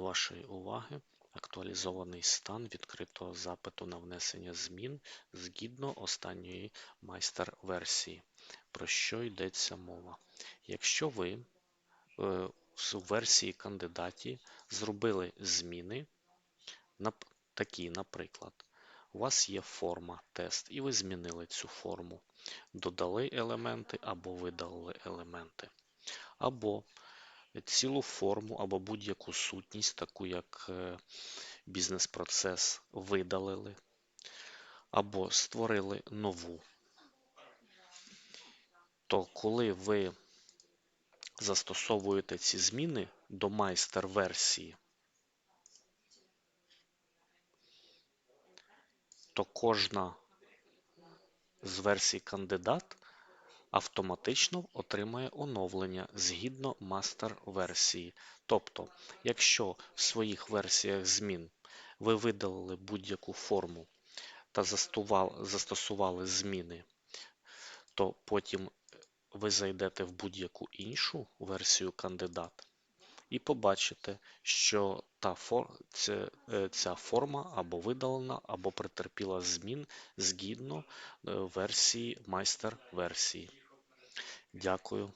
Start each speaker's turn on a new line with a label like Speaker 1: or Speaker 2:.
Speaker 1: до вашої уваги актуалізований стан відкритого запиту на внесення змін згідно останньої майстер-версії. Про що йдеться мова? Якщо ви е, в версії кандидаті зробили зміни, такі, наприклад, у вас є форма тест, і ви змінили цю форму, додали елементи або видалили елементи, або цілу форму або будь-яку сутність, таку як е, бізнес-процес, видалили, або створили нову, то коли ви застосовуєте ці зміни до майстер-версії, то кожна з версій кандидат автоматично отримає оновлення згідно мастер-версії. Тобто, якщо в своїх версіях змін ви видалили будь-яку форму та застосували зміни, то потім ви зайдете в будь-яку іншу версію кандидата і побачите, що та фор... ця, е, ця форма або видалена, або претерпіла змін згідно е, версії майстер-версії. Дякую.